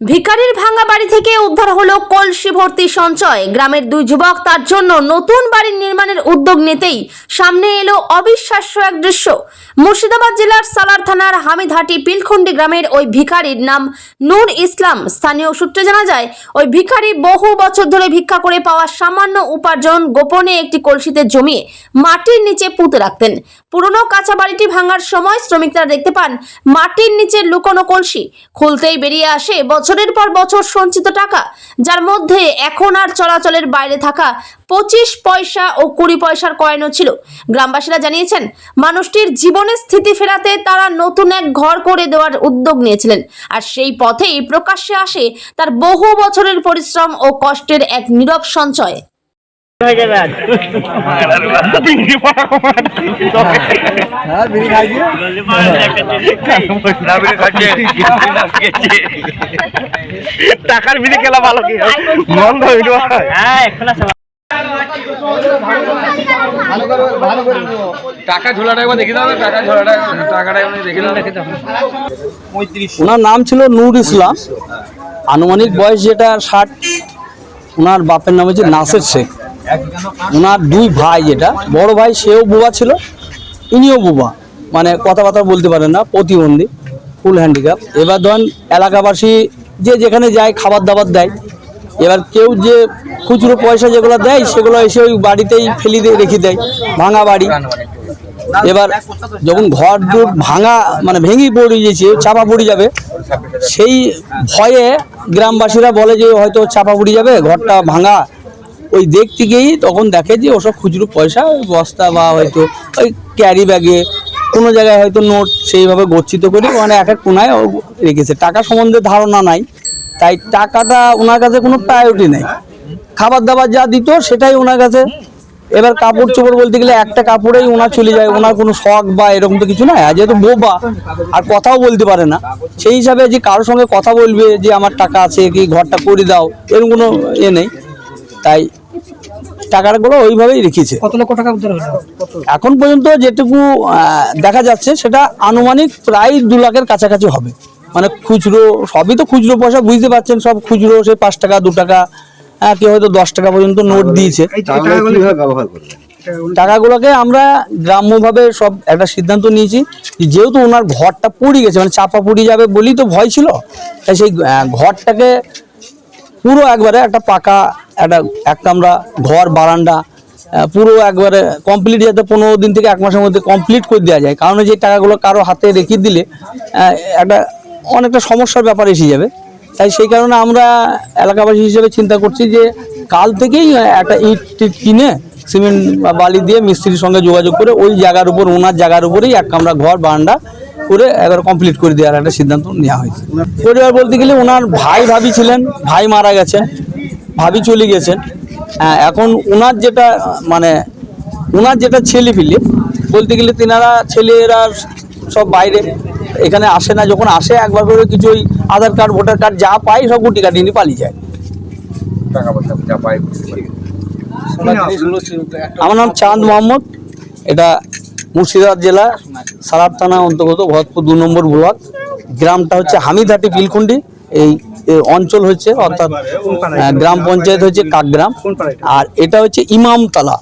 ভিকারির ভাঙা বাড়ি থেকে উদ্ধার হলো কলসি ভর্তি সঞ্চয়। গ্রামের দুই যুবক তার জন্য নতুন বাড়ি নির্মাণের উদ্যোগ নিতেই সামনে এলো অবিশ্বাস্য এক দৃশ্য। মুর্শিদাবাদ জেলার সালার থানার হামিদহাটি পিলখন্ডি গ্রামের ওই ভিখারির নাম নূর ইসলাম। স্থানীয় সূত্রে জানা যায়, ওই ভিখারি বহু বছর ধরে ভিক্ষা করে পাওয়া সামান্য উপার্জন গোপনে একটি কলসিতে জমিয়ে মাটির নিচে পুঁতে রাখতেন। পুরনো কাঁচা বাড়িটি ভাঙার সময় শ্রমিকরা দেখতে পান, মাটির নিচে লুকোনো কলসি। খুলতেই বেরিয়ে আসে বছরের পর বছর সঞ্চিত টাকা, যার মধ্যে এখন আর চলাচলের বাইরে থাকা পঁচিশ পয়সা ও কুড়ি পয়সার কয়েনও ছিল। গ্রামবাসীরা জানিয়েছেন, মানুষটির জীবনের স্থিতি ফেরাতে তারা নতুন এক ঘর করে দেওয়ার উদ্যোগ নিয়েছিলেন। আর সেই পথেই প্রকাশ্যে আসে তার বহু বছরের পরিশ্রম ও কষ্টের এক নীরব সঞ্চয়। হয়ে যাবে আজ। বিড়ি টাকার বিধি খেলা ভালো কি? বন্ধ হইল। হ্যাঁ এখন ভালো করে ভালো করে নিও। টাকা ঝোলাটা একবার দেখে দাও টাকা ঝোলাটা টাকাটা দেখে দাও দেখে দাও। ওনার নাম ছিল নূর ইসলাম। আনুমানিক বয়স যেটা ষাট ওনার বাপের নাম হচ্ছে নাসের শেখ। ওনার দুই ভাই যেটা বড় ভাই, সেও বুবা ছিল, ইনিও বুবা। মানে কথাবার্তা বলতে পারেন না, প্রতিবন্ধী ফুল হ্যান্ডিক্যাপ এবার ধরেন এলাকাবাসী যে যেখানে যায় খাবার দাবার দেয়। এবার কেউ যে খুচরো পয়সা যেগুলো দেয়, সেগুলো এসে ওই বাড়িতেই ফেলি দিয়ে রেখে দেয়, ভাঙা বাড়ি। এবার যখন ঘর দূর ভাঙা মানে ভেঙে পড়ে গেছে চাপা পড়ে যাবে, সেই ভয়ে গ্রামবাসীরা বলে যে হয়তো চাপা পড়ে যাবে, ঘরটা ভাঙা। ওই দেখতে গিয়েই তখন দেখে যে ওসব খুচরো পয়সা, ওই বস্তা বা হয়তো ওই ক্যারি ব্যাগে কোনো জায়গায় হয়তো নোট সেইভাবে গচ্ছিত করে ওখানে এক এক কোনায় রেখেছে। টাকা সম্বন্ধে ধারণা নাই, তাই টাকাটা ওনার কাছে কোনো প্রায়োরিটি নেই। খাবার দাবার যা দিত সেটাই ওনার কাছে। এবার কাপড় চোপড় বলতে গেলে একটা কাপড়েই ওনার চলে যায়, ওনার কোনো শখ বা এরকম তো কিছু নাই। আর যেহেতু বোবা, আর কথাও বলতে পারে না। সেই হিসাবে যে কারোর সঙ্গে কথা বলবে যে আমার টাকা আছে, কি ঘরটা করে দাও, এরকম কোনো ইয়ে নেই। তাই টাকাগুলো ওইভাবেই রেখেছে। কত লক্ষ টাকা উদ্ধার হলো? এখন পর্যন্ত যেটুকু দেখা যাচ্ছে সেটা আনুমানিক প্রায় দু লাখের কাছাকাছি হবে। মানে খুচরো সবই তো খুচরো পয়সা বুঝতে পারছেন সব খুচরো সেই পাঁচ টাকা দু টাকা হ্যাঁ, কেউ হয়তো দশ টাকা পর্যন্ত নোট দিয়েছে। তাহলে কীভাবে ব্যবহার করবে টাকাগুলোকে আমরা গ্রাম্যভাবে সব একটা সিদ্ধান্ত নিয়েছি যেহেতু ওনার ঘরটা পড়ে গেছে মানে চাপা পড়ে যাবে বলেই তো ভয় ছিল তাই সেই ঘরটাকে পুরো একবারে একটা পাকা একটা, এক কামরা ঘর, বারান্দা পুরো একবারে কমপ্লিট যাতে পনেরো দিন থেকে এক মাসের মধ্যে কমপ্লিট করে দেওয়া যায়। কারণ যে টাকাগুলো কারও হাতে রেখে দিলে একটা অনেকটা সমস্যার ব্যাপার এসে যাবে। তাই সেই কারণে আমরা এলাকাবাসী হিসেবে চিন্তা করছি যে, কাল থেকেই একটা ইট টিট কিনে সিমেন্ট বা বালি দিয়ে মিস্ত্রির সঙ্গে যোগাযোগ করে ওই জায়গার উপর, ওনার জায়গার উপরেই এক কামরা ঘর, বারান্দা করে একবার কমপ্লিট করে দেওয়ার একটা সিদ্ধান্ত নেওয়া হয়েছে। পরিবার বলতে গেলে ওনার ভাই ভাবি ছিলেন, ভাই মারা গেছেন। ভাবি চলে গেছেন। হ্যাঁ, এখন ওনার যেটা মানে ওনার যেটা ছেলে পিলে বলতে গেলে তেনারা ছেলেরা সব বাইরে এখানে আসে না যখন আসে একবার করে কিছু ওই আধার কার্ড ভোটার কার্ড যা পাই সব গুটি কাটি নিয়ে পালিয়ে যায়। টাকা পায়। আমার নাম চাঁদ মোহাম্মদ এটা মুর্শিদাবাদ জেলা সারার থানা অন্তর্গত ভরতপুর দু নম্বর ব্লক। গ্রামটা হচ্ছে হামিদহাটি পিলকুন্ডি এই অঞ্চল হচ্ছে অর্থাৎ গ্রাম পঞ্চায়েত হচ্ছে কাকগ্রাম। আর এটা হচ্ছে ইমামতলা।